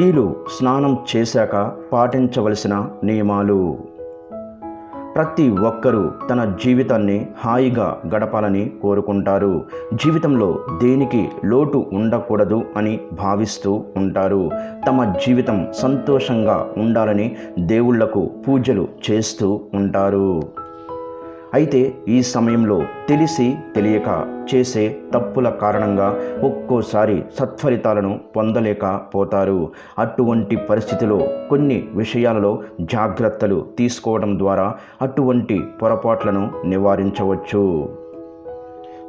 స్త్రీలు స్నానం చేశాక పాటించవలసిన నియమాలు. ప్రతి ఒక్కరూ తన జీవితాన్ని హాయిగా గడపాలని కోరుకుంటారు. జీవితంలో దేనికి లోటు ఉండకూడదు అని భావిస్తూ ఉంటారు. తమ జీవితం సంతోషంగా ఉండాలని దేవుళ్ళకు పూజలు చేస్తూ ఉంటారు. అయితే ఈ సమయంలో తెలిసి తెలియక చేసే తప్పుల కారణంగా ఒక్కోసారి సత్ఫలితాలను పొందలేకపోతారు అటువంటి పరిస్థితిలో కొన్ని విషయాలలో జాగ్రత్తలు తీసుకోవడం ద్వారా అటువంటి పొరపాట్లను నివారించవచ్చు.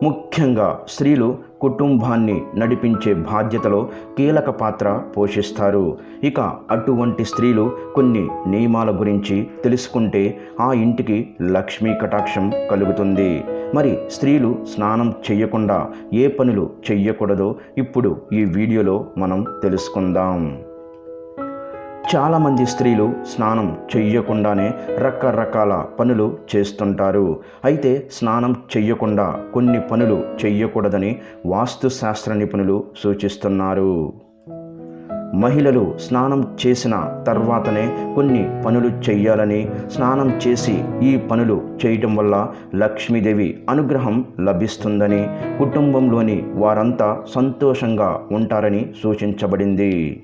ముఖ్యంగా స్త్రీలు కుటుంబాన్ని నడిపించే బాధ్యతలో కీలక పాత్ర పోషిస్తారు. ఇక అటువంటి స్త్రీలు కొన్ని నియమాల గురించి తెలుసుకుంటే ఆ ఇంటికి లక్ష్మీ కటాక్షం కలుగుతుంది. మరి స్త్రీలు స్నానం చేయకుండా ఏ పనులు చెయ్యకూడదో ఇప్పుడు ఈ వీడియోలో మనం తెలుసుకుందాం. చాలామంది స్త్రీలు స్నానం చెయ్యకుండానే రకరకాల పనులు చేస్తుంటారు. అయితే స్నానం చెయ్యకుండా కొన్ని పనులు చెయ్యకూడదని వాస్తుశాస్త్ర నిపుణులు సూచిస్తున్నారు. మహిళలు స్నానం చేసిన తర్వాతనే కొన్ని పనులు చేయాలని స్నానం చేసి ఈ పనులు చేయటం వల్ల లక్ష్మీదేవి అనుగ్రహం లభిస్తుందని కుటుంబంలోని వారంతా సంతోషంగా ఉంటారని సూచించబడింది.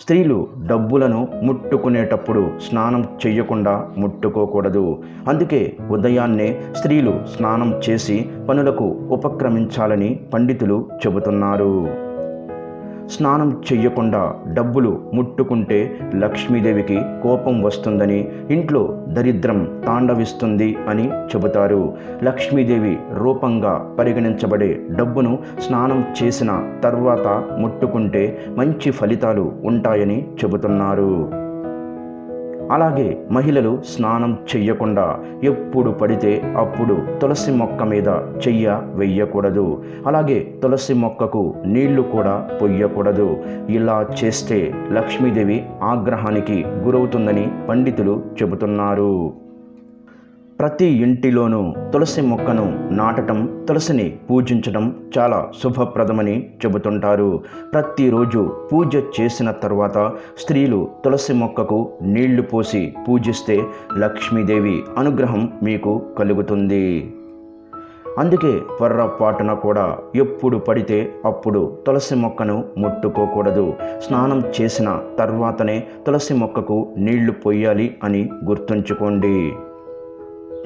స్త్రీలు డబ్బులను ముట్టుకునేటప్పుడు స్నానం చేయకుండా ముట్టుకోకూడదు. అందుకే ఉదయాన్నే స్త్రీలు స్నానం చేసి పనులకు ఉపక్రమించాలని పండితులు చెబుతున్నారు. స్నానం చెయ్యకుండా డబ్బులు ముట్టుకుంటే లక్ష్మీదేవికి కోపం వస్తుందని ఇంట్లో దరిద్రం తాండవిస్తుంది అని చెబుతారు. లక్ష్మీదేవి రూపంగా పరిగణించబడే డబ్బును స్నానం చేసిన తర్వాత ముట్టుకుంటే మంచి ఫలితాలు ఉంటాయని చెబుతున్నారు. అలాగే మహిళలు స్నానం చెయ్యకుండా ఎప్పుడు పడితే అప్పుడు తులసి మొక్క మీద చెయ్య వెయ్యకూడదు. అలాగే తులసి మొక్కకు నీళ్ళు కూడా పొయ్యకూడదు. ఇలా చేస్తే లక్ష్మీదేవి ఆగ్రహానికి గురవుతుందని పండితులు చెబుతున్నారు. ప్రతి ఇంటిలోనూ తులసి మొక్కను నాటడం తులసిని పూజించడం చాలా శుభప్రదమని చెబుతుంటారు. ప్రతిరోజు పూజ చేసిన తర్వాత స్త్రీలు తులసి మొక్కకు నీళ్ళు పోసి పూజిస్తే లక్ష్మీదేవి అనుగ్రహం మీకు కలుగుతుంది. అందుకే పొర్రపాటున కూడా ఎప్పుడు పడితే అప్పుడు తులసి మొక్కను ముట్టుకోకూడదు. స్నానం చేసిన తర్వాతనే తులసి మొక్కకు నీళ్ళు పొయ్యాలి అని గుర్తుంచుకోండి.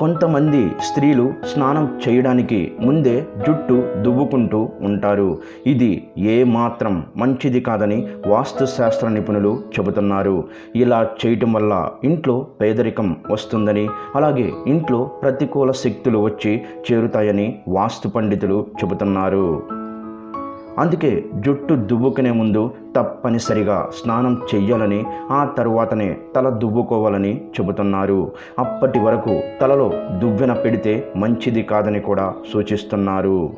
కొంతమంది స్త్రీలు స్నానం చేయడానికి ముందే జుట్టు దువ్వుకుంటూ ఉంటారు. ఇది ఏ మాత్రం మంచిది కాదని వాస్తుశాస్త్ర నిపుణులు చెబుతున్నారు. ఇలా చేయటం వల్ల ఇంట్లో పేదరికం వస్తుందని అలాగే ఇంట్లో ప్రతికూల శక్తులు వచ్చి చేరుతాయని వాస్తు పండితులు చెబుతున్నారు. అందుకే జుట్టు దువ్వుకునే ముందు తప్పనిసరిగా స్నానం చెయ్యాలని ఆ తరువాతనే తల దువ్వుకోవాలని చెబుతున్నారు. అప్పటి వరకు తలలో దువ్వెన పెడితే మంచిది కాదని కూడా సూచిస్తున్నారు.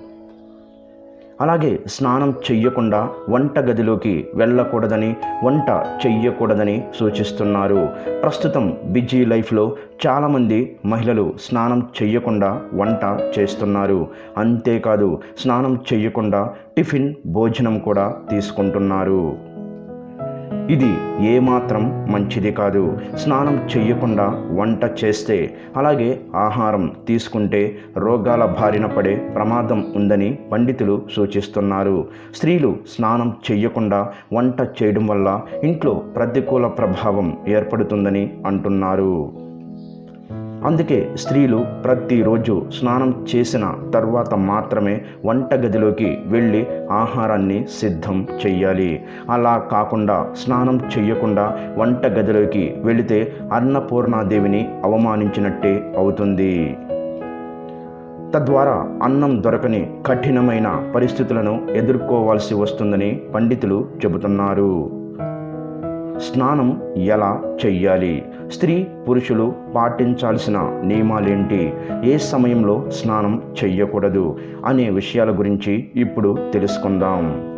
అలాగే స్నానం చెయ్యకుండా వంట గదిలోకి వెళ్ళకూడదని వంట చెయ్యకూడదని సూచిస్తున్నారు. ప్రస్తుతం బిజీ లైఫ్లో చాలామంది మహిళలు స్నానం చెయ్యకుండా వంట చేస్తున్నారు. అంతేకాదు స్నానం చెయ్యకుండా టిఫిన్ భోజనం కూడా తీసుకుంటున్నారు. ఇది ఏమాత్రం మంచిది కాదు. స్నానం చెయ్యకుండా వంట చేస్తే అలాగే ఆహారం తీసుకుంటే రోగాల బారిన పడే ప్రమాదం ఉందని పండితులు సూచిస్తున్నారు. స్త్రీలు స్నానం చెయ్యకుండా వంట చేయడం వల్ల ఇంట్లో ప్రతికూల ప్రభావం ఏర్పడుతుందని అంటున్నారు. అందుకే స్త్రీలు ప్రతిరోజు స్నానం చేసిన తర్వాత మాత్రమే వంటగదిలోకి వెళ్ళి ఆహారాన్ని సిద్ధం చెయ్యాలి. అలా కాకుండా స్నానం చెయ్యకుండా వంటగదిలోకి వెళితే అన్నపూర్ణాదేవిని అవమానించినట్టే అవుతుంది. తద్వారా అన్నం దొరకని కఠినమైన పరిస్థితులను ఎదుర్కోవాల్సి వస్తుందని పండితులు చెబుతున్నారు. స్నానం ఎలా చెయ్యాలి? స్త్రీ పురుషులు పాటించాల్సిన నియమాలేంటి? ఏ సమయంలో స్నానం చెయ్యకూడదు? అనే విషయాల గురించి ఇప్పుడు తెలుసుకుందాం.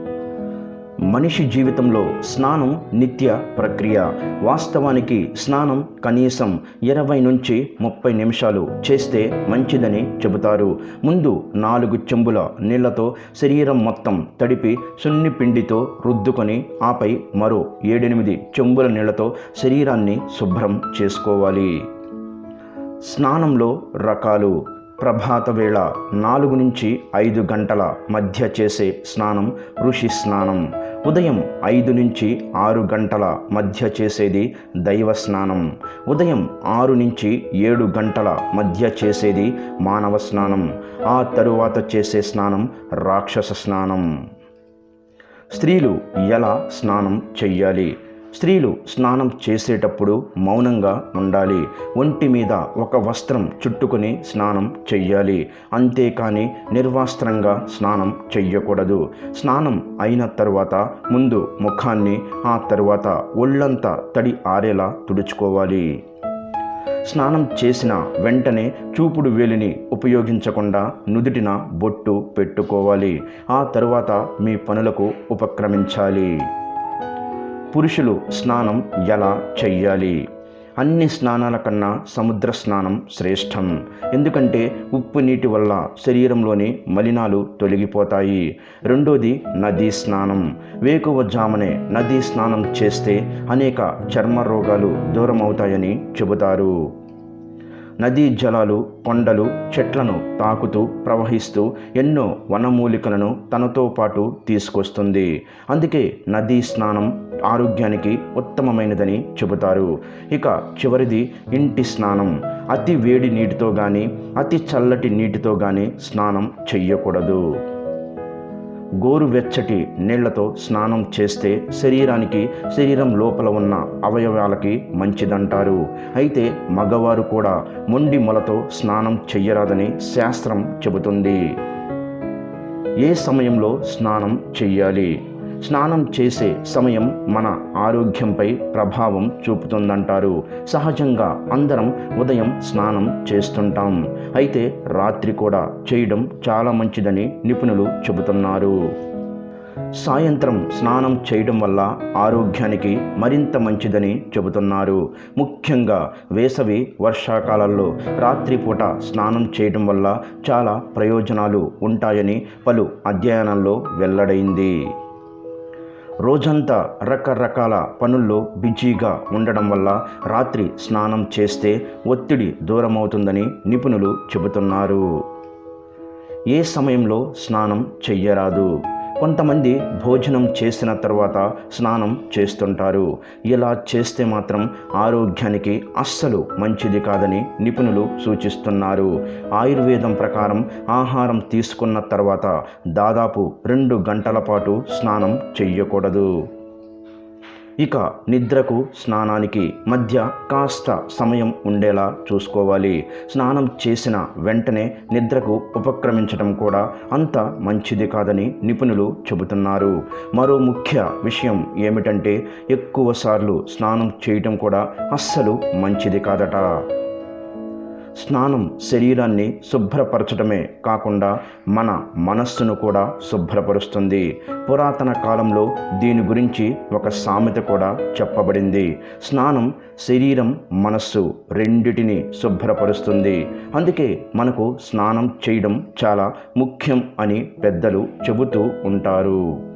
మనిషి జీవితంలో స్నానం నిత్య ప్రక్రియ. వాస్తవానికి స్నానం కనీసం ఇరవై నుంచి ముప్పై నిమిషాలు చేస్తే మంచిదని చెబుతారు. ముందు నాలుగు చెంబుల నీళ్ళతో శరీరం మొత్తం తడిపి సున్ని పిండితో రుద్దుకొని ఆపై మరో ఏడెనిమిది చెంబుల నీళ్ళతో శరీరాన్ని శుభ్రం చేసుకోవాలి. స్నానంలో రకాలు. ప్రభాత వేళ నాలుగు నుంచి ఐదు గంటల మధ్య చేసే స్నానం ఋషి స్నానం. ఉదయం ఐదు నుంచి ఆరు గంటల మధ్య చేసేది దైవ స్నానం. ఉదయం ఆరు నుంచి ఏడు గంటల మధ్య చేసేది మానవ స్నానం. ఆ తరువాత చేసే స్నానం రాక్షస స్నానం. స్త్రీలు ఎలా స్నానం చెయ్యాలి? స్త్రీలు స్నానం చేసేటప్పుడు మౌనంగా ఉండాలి. ఒంటి మీద ఒక వస్త్రం చుట్టుకొని స్నానం చెయ్యాలి. అంతేకాని నిర్వాస్త్రంగా స్నానం చెయ్యకూడదు. స్నానం అయిన తరువాత ముందు ముఖాన్ని ఆ తరువాత ఒళ్ళంతా తడి ఆరేలా తుడుచుకోవాలి. స్నానం చేసిన వెంటనే చూపుడు వేలిని ఉపయోగించకుండా నుదుటిన బొట్టు పెట్టుకోవాలి. ఆ తరువాత మీ పనులకు ఉపక్రమించాలి. పురుషులు స్నానం ఎలా చెయ్యాలి? అన్ని స్నానాల కన్నా సముద్ర స్నానం శ్రేష్టం. ఎందుకంటే ఉప్పు నీటి వల్ల శరీరంలోని మలినాలు తొలగిపోతాయి. రెండోది నదీ స్నానం. వేకువజామునే నదీ స్నానం చేస్తే అనేక చర్మ రోగాలు దూరమవుతాయని చెబుతారు. నదీ జలాలు కొండలు చెట్లను తాకుతూ ప్రవహిస్తూ ఎన్నో వనమూలికలను తనతో పాటు తీసుకొస్తుంది. అందుకే నదీ స్నానం ఆరోగ్యానికి ఉత్తమమైనదని చెబుతారు. ఇక చివరిది ఇంటి స్నానం. అతి వేడి నీటితో కానీ అతి చల్లటి నీటితో కానీ స్నానం చెయ్యకూడదు. గోరువెచ్చటి నీళ్ళతో స్నానం చేస్తే శరీరానికి శరీరం లోపల ఉన్న అవయవాలకి మంచిదంటారు. అయితే మగవారు కూడా మొండి మొలతో స్నానం చెయ్యరాదని శాస్త్రం చెబుతుంది. ఏ సమయంలో స్నానం చెయ్యాలి? స్నానం చేసే సమయం మన ఆరోగ్యంపై ప్రభావం చూపుతుందంటారు. సహజంగా అందరం ఉదయం స్నానం చేస్తుంటాం. అయితే రాత్రి కూడా చేయడం చాలా మంచిదని నిపుణులు చెబుతున్నారు. సాయంత్రం స్నానం చేయడం వల్ల ఆరోగ్యానికి మరింత మంచిదని చెబుతున్నారు. ముఖ్యంగా వేసవి వర్షాకాలాల్లో రాత్రిపూట స్నానం చేయడం వల్ల చాలా ప్రయోజనాలు ఉంటాయని పలు అధ్యయనాల్లో వెల్లడైంది. రోజంతా రకరకాల పనుల్లో బిజీగా ఉండడం వల్ల రాత్రి స్నానం చేస్తే ఒత్తిడి దూరమవుతుందని నిపుణులు చెబుతున్నారు. ఏ సమయంలో స్నానం చెయ్యరాదు? కొంతమంది భోజనం చేసిన తర్వాత స్నానం చేస్తుంటారు. ఇలా చేస్తే మాత్రం ఆరోగ్యానికి అస్సలు మంచిది కాదని నిపుణులు సూచిస్తున్నారు. ఆయుర్వేదం ప్రకారం ఆహారం తీసుకున్న తర్వాత దాదాపు రెండు గంటల పాటు స్నానం చెయ్యకూడదు. ఇక నిద్రకు స్నానానికి మధ్య కాస్త సమయం ఉండేలా చూసుకోవాలి. స్నానం చేసిన వెంటనే నిద్రకు ఉపక్రమించడం కూడా అంత మంచిది కాదని నిపుణులు చెబుతున్నారు. మరో ముఖ్య విషయం ఏమిటంటే ఎక్కువసార్లు స్నానం చేయటం కూడా అస్సలు మంచిది కాదట. స్నానం శరీరాన్ని శుభ్రపరచడమే కాకుండా మన మనస్సును కూడా శుభ్రపరుస్తుంది. పురాతన కాలంలో దీని గురించి ఒక సామెత కూడా చెప్పబడింది. స్నానం శరీరం మనస్సు రెండిటిని శుభ్రపరుస్తుంది. అందుకే మనకు స్నానం చేయడం చాలా ముఖ్యం అని పెద్దలు చెబుతూ ఉంటారు.